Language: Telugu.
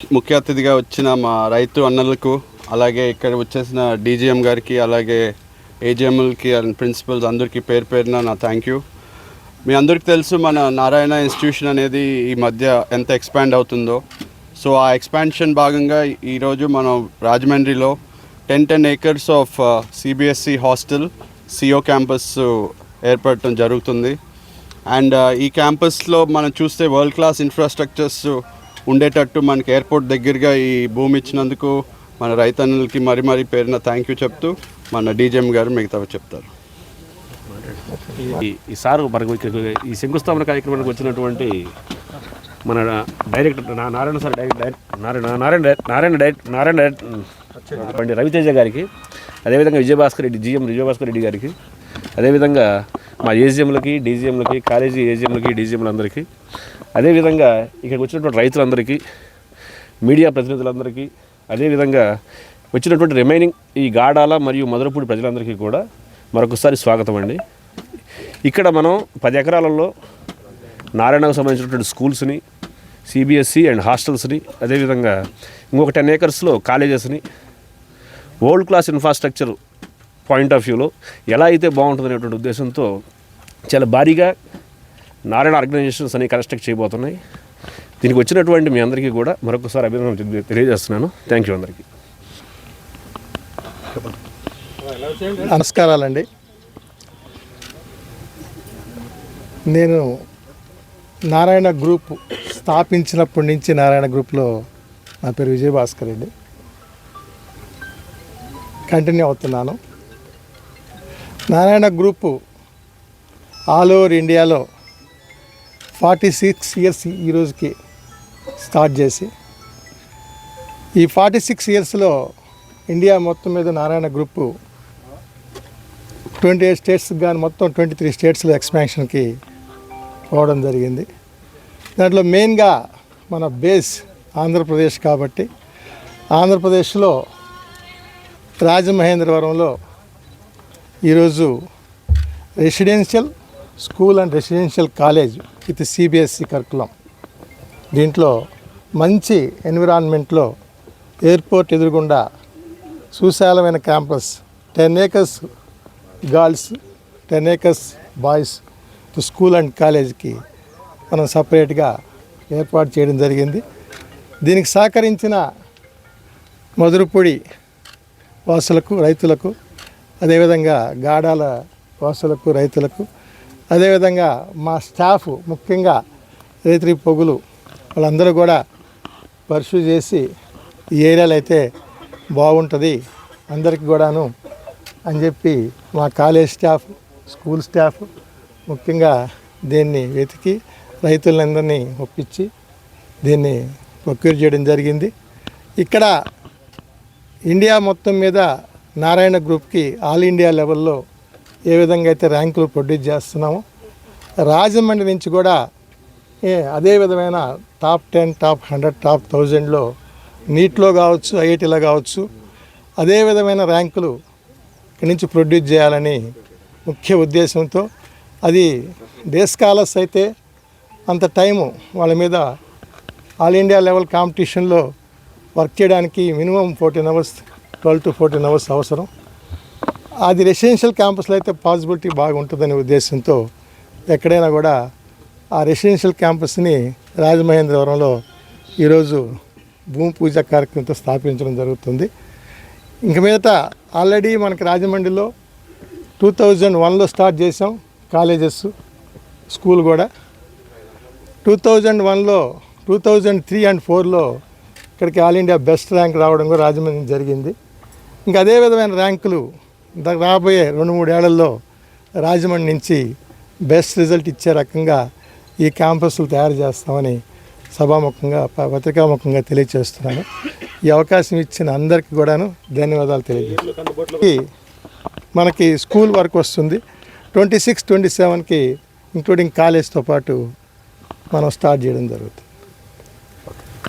ముఖ్య అతిథిగా వచ్చిన మా రైతు అన్నలకు అలాగే ఇక్కడ వచ్చేసిన డీజీఎం గారికి అలాగే ఏజిఎంలకి అండ్ ప్రిన్సిపల్స్ అందరికీ పేరు పేరున నా థ్యాంక్ యూ మీ అందరికీ తెలుసు మన నారాయణ ఇన్స్టిట్యూషన్ అనేది ఈ మధ్య ఎంత ఎక్స్పాండ్ అవుతుందో. సో ఆ ఎక్స్పాన్షన్ భాగంగా ఈరోజు మనం రాజమండ్రిలో ten ten acres of CBSE hostel CO campus ఏర్పడటం జరుగుతుంది. అండ్ uh, ఈ క్యాంపస్లో మనం చూస్తే వరల్డ్ క్లాస్ ఇన్ఫ్రాస్ట్రక్చర్స్ ఉండేటట్టు మనకి ఎయిర్పోర్ట్ దగ్గరగా ఈ భూమి ఇచ్చినందుకు మన రైతన్నులకి మరీ మరీ పేరున థ్యాంక్ యూ చెప్తూ మన డీజీఎం గారు మిగతా చెప్తారు. ఈ- సారు మనకు ఈ శంకుస్థాపన కార్యక్రమానికి వచ్చినటువంటి మన డైరెక్టర్ నా- Narayana sir direct direct Narayana Narayana Narayana direct Narayana direct Raviteja గారికి అదేవిధంగా విజయభాస్కర్ రెడ్డి జిఎం విజయభాస్కర్ రెడ్డి గారికి అదేవిధంగా మా ఏజిఎంలకి డీజీఎంలకి కాలేజీ ఏజిఎంలకి డీజీఎంలందరికీ అదేవిధంగా ఇక్కడికి వచ్చినటువంటి రైతులందరికీ మీడియా ప్రతినిధులందరికీ అదేవిధంగా వచ్చినటువంటి రిమైనింగ్ ఈ గాడాల మరియు మధురపూడి ప్రజలందరికీ కూడా మరొకసారి స్వాగతం అండి. ఇక్కడ మనం పది ఎకరాలలో నారాయణకు సంబంధించినటువంటి స్కూల్స్ని సిబిఎస్సి అండ్ హాస్టల్స్ని అదేవిధంగా ఇంకొక టెన్ ఏకర్స్లో కాలేజెస్ని world class infrastructure point of వ్యూలో ఎలా అయితే బాగుంటుంది అనేటువంటి ఉద్దేశంతో చాలా భారీగా నారాయణ ఆర్గనైజేషన్స్ అనేవి కన్స్ట్రక్ట్ చేయబోతున్నాయి. దీనికి వచ్చినటువంటి మీ అందరికీ కూడా మరొకసారి అభినందనలు తెలియజేస్తున్నాను. థ్యాంక్ యూ అందరికీ. నమస్కారాలండి. నేను నారాయణ గ్రూప్ స్థాపించినప్పటి నుంచి నారాయణ గ్రూప్లో నా పేరు విజయభాస్కర్ రెడ్డి కంటిన్యూ అవుతున్నాను. నారాయణ గ్రూపు ఆల్ ఓవర్ ఇండియాలో ఫార్టీ సిక్స్ ఇయర్స్ ఈరోజుకి స్టార్ట్ చేసి ఈ ఫార్టీ సిక్స్ ఇయర్స్లో ఇండియా మొత్తం మీద Narayana group twenty eight states కానీ మొత్తం ట్వంటీ త్రీ స్టేట్స్లో ఎక్స్పాన్షన్కి పోవడం జరిగింది. దాంట్లో మెయిన్గా మన బేస్ ఆంధ్రప్రదేశ్ కాబట్టి ఆంధ్రప్రదేశ్లో రాజమహేంద్రవరంలో ఈరోజు residential school and residential college with CBSE curriculum. దీంట్లో మంచి ఎన్విరాన్మెంట్లో ఎయిర్పోర్ట్ ఎదురుగుండా సుశాలమైన campus ten acres girls ten acres boys school and కాలేజ్కి మనం సపరేట్గా ఏర్పాటు చేయడం జరిగింది. దీనికి సహకరించిన మధురపూడి వాసులకు రైతులకు అదేవిధంగా గాడాల వాసులకు రైతులకు అదేవిధంగా మా స్టాఫ్ ముఖ్యంగా రైతు పొగులు వాళ్ళందరూ కూడా పర్సూ చేసి ఈ ఏరియాలో అయితే బాగుంటుంది అందరికి కూడాను అని చెప్పి మా కాలేజ్ స్టాఫ్ స్కూల్ స్టాఫ్ ముఖ్యంగా దీన్ని వెతికి రైతులందరినీ ఒప్పించి దీన్ని ప్రొక్యూర్ చేయడం జరిగింది. ఇక్కడ ఇండియా మొత్తం మీద నారాయణ గ్రూప్కి ఆల్ ఇండియా లెవెల్లో ఏ విధంగా అయితే ర్యాంకులు ప్రొడ్యూస్ చేస్తున్నామో రాజమండ్రి నుంచి కూడా ఏ అదే విధమైన top ten top hundred top థౌజండ్లో నీట్లో కావచ్చు ఐఐటీలో కావచ్చు అదే విధమైన ర్యాంకులు ఇక్కడి నుంచి ప్రొడ్యూస్ చేయాలని ముఖ్య ఉద్దేశంతో అది డే స్కాలర్స్ అయితే అంత టైము వాళ్ళ మీద ఆల్ ఇండియా లెవెల్ కాంపిటీషన్లో వర్క్ చేయడానికి minimum fourteen hours twelve to fourteen hours అవసరం. అది రెసిడెన్షియల్ క్యాంపస్లో అయితే పాసిబిలిటీ బాగుంటుందనే ఉద్దేశంతో ఎక్కడైనా కూడా ఆ రెసిడెన్షియల్ క్యాంపస్ని రాజమహేంద్రవరంలో ఈరోజు భూమి పూజ కార్యక్రమంతో స్థాపించడం జరుగుతుంది. ఇంక మీదట ఆల్రెడీ మనకి రాజమండ్రిలో టూ థౌజండ్ వన్లో స్టార్ట్ చేసాం కాలేజెస్ స్కూల్ కూడా. టూ థౌజండ్ వన్లో టూ థౌజండ్ త్రీ అండ్ ఫోర్లో ఇక్కడికి ఆల్ ఇండియా బెస్ట్ ర్యాంక్ రావడం కూడా రాజమండ్రి జరిగింది. ఇంకా అదే విధమైన ర్యాంకులు రాబోయే రెండు మూడేళ్ళలో రాజమండ్రి నుంచి బెస్ట్ రిజల్ట్ ఇచ్చే రకంగా ఈ క్యాంపస్లు తయారు చేస్తామని సభాముఖంగా పత్రికాముఖంగా తెలియజేస్తున్నాను ఈ అవకాశం ఇచ్చిన అందరికీ కూడాను ధన్యవాదాలు తెలియజేస్తున్నాను. మనకి స్కూల్ వర్క్ వస్తుంది. ట్వంటీ సిక్స్ ట్వంటీ సెవెన్కి ఇంక్లూడింగ్ కాలేజ్తో పాటు మనం స్టార్ట్ చేయడం జరుగుతుంది.